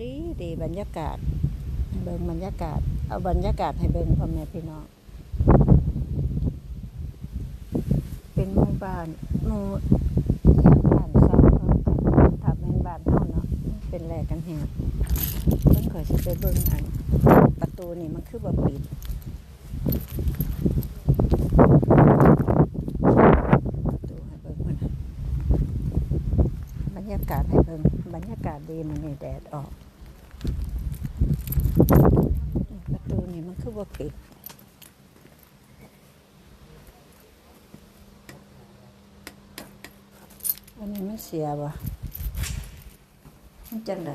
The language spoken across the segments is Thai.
ดีดีบรรยากาศเบิ่งบรรยากาศ เอาบรรยากาศให้เบิ่งพ่อแม่พี่น้อง เป็นหมู่บ้านหมู่บ้านซ้ำเนาะถ้าเป็นบ้านเฮาเนาะ เป็นแหลกกันแฮงเพิ่นก็สิไปเบิ่งอัน ประตูนี่มันคือบ่ปิดประตูให้เบิ่งมันบรรยากาศให้เบิ่งบรรยากาศดีมันนี่แดดออก ประตู นี่ผิดอันนี้มันเสียบ่มันจังได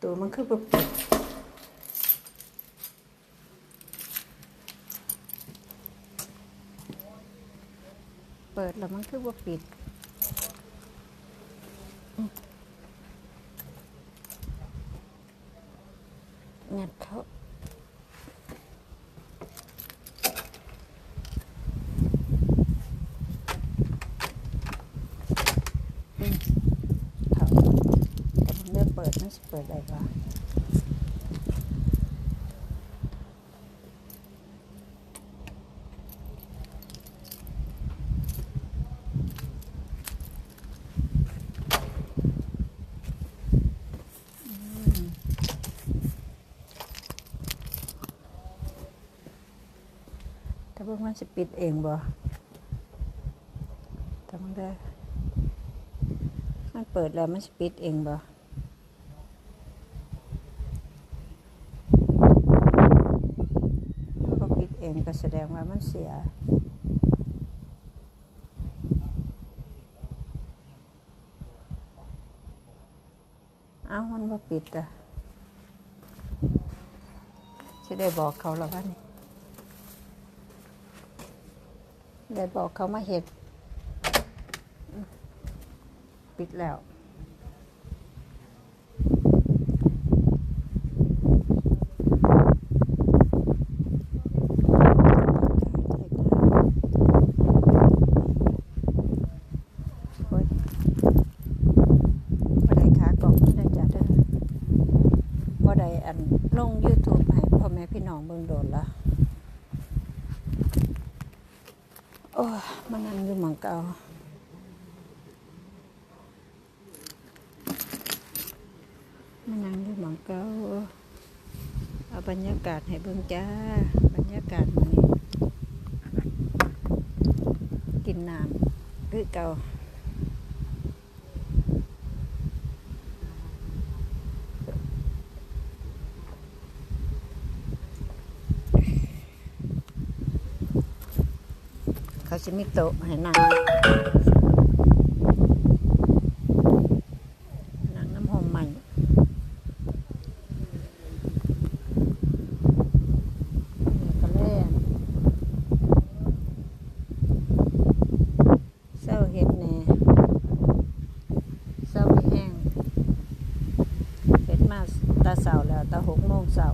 ตัวมันคือว่าปิดเปิดแล้วมันคือว่าปิด งัดเขาเขาแต่ผมเลือกเปิดไม่ใช่เปิดอะไรวะ แต่พวกมันจะปิดเองบ่แต่มันได้มันเปิดแล้วมันจะปิดเองบ่พอปิดเองก็แสดงว่ามันเสียเอามันบ่ปิดอะจะได้บอกเขาแล้วว่านี่ ได้บอกเขามาเห็ด ปิดแล้วโอ้ยบ่ได้ากล่องบ่ได้จ้ะเด้อบ่ได้อันลง YouTube ให้พ่อแม่พี่น้องเบิ่งโดนละ โอ้มานั่งอยู่หม่องเก่ามานั่งอยู่หมองเก่าเอาบรรยากาศให้เบิ่งจ้า บรรยากาศมื้อนี้กินน้ำคือเก่า เขาจะมีโต๊ะให้นั่งนั่งน้ำหอมใหม่นี่ก็เล่นเศร้าเห็ดแน่เศร้ามีแห้งเห็ดมาตาเสาแล้วตาหกโมงเสา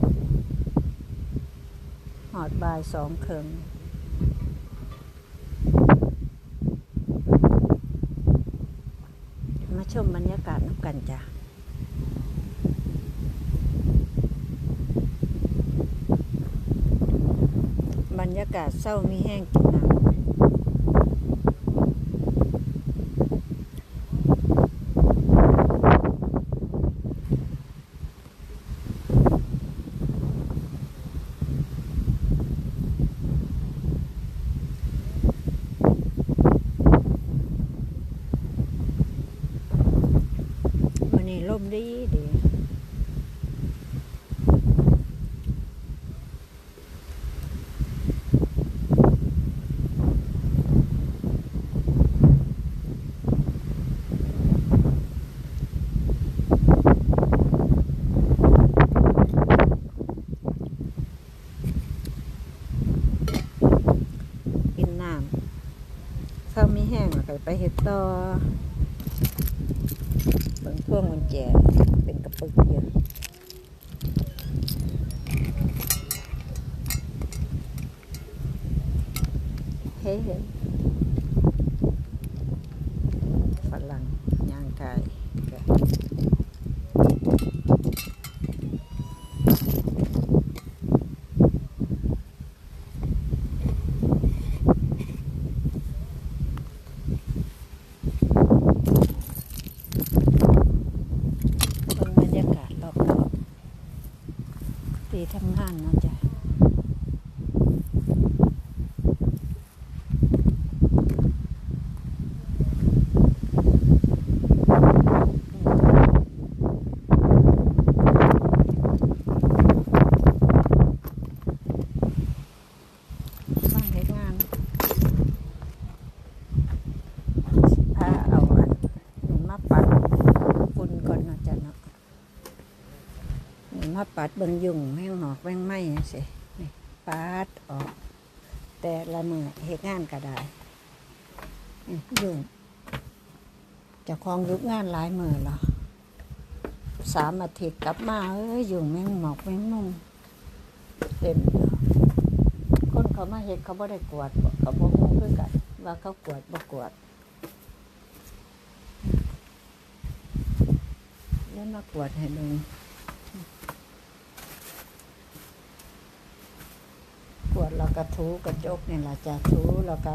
หอดบายสองเคิง มาชมบรรยากาศน้ำกันจ้ะบรรยากาศเศร้ามีแห้งกินน้ำวันนี้ล มดีดีกินน้ำข้าวมีแห้งแล้วก็ไปเห็ดต่อ พวงกุญแจเป็นกระปุกอยู่เฮ้ยฝรั่งย่างไก่ ที่ทำงานเนาะจ้ะ บ้านเฮ็ดงานพาเอาอันนี่มาปัดฝุ่นก่อนเนาะจ้ะเนาะนี่มา ปัดเบิ่งยุ่งแม่งหอกแม่งไหม้จังซี่นี่ปัดออก แต่ละมือเฮ็ดงานก็ได้ยุ่งจะคลองยุกงานหลายมือเหรอสามอาทิตย์กลับมาเอ้ยยุ่งแม่งหมอกแม่งนุ่มเต็มคนเขามาเฮ็ดเขาบ่ได้กวดเขาบ่ฮู้คือกัน ว่าเขากวดบ่กวดแล้วมากวดให้เบิ่งกว ดแล้วก็ถูกระจกนี่ล่ะจะถูแล้วก็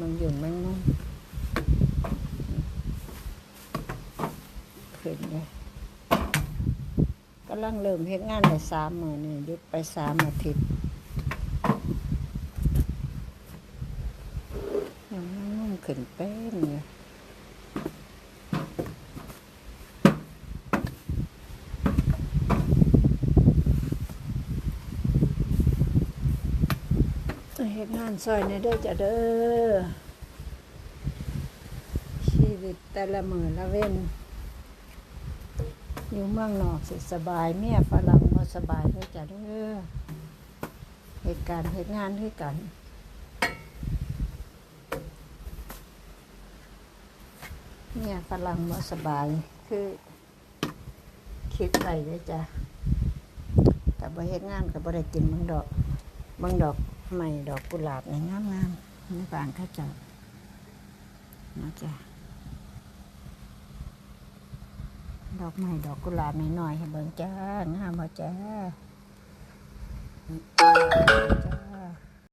มันยุ่แมันนุ่มขึ้นเลยกำลังเริ่มเฮ็ดงานได้สามมื้อนี่หยุดไปสามอาทิตย์ยังนุ่มขึ้นเป้นเลย เฮ็ดงานซอยในเด้อจ้ะเด้อชีวิตแต่ละมือละเว้น อยู่เมืองนอกสิสบาย เมียฝรั่งบ่สบายเด้อจ้ะเด้อเหตุการณ์เหตุงานด้วยกันเมียฝรั่งบ่สบายคือ คิดไปเด้อจ้ะแต่บ่เฮ็ดงานก็บ่ได้กินเบางดอกเบางดอก ใหม่ดอกกุหลาบในงามงามนี่บานข้าจ้านะจ๊ะดอกใหม่ดอกกุหลาบหน้อยๆให้เบิ่งจ้างามมาจ้า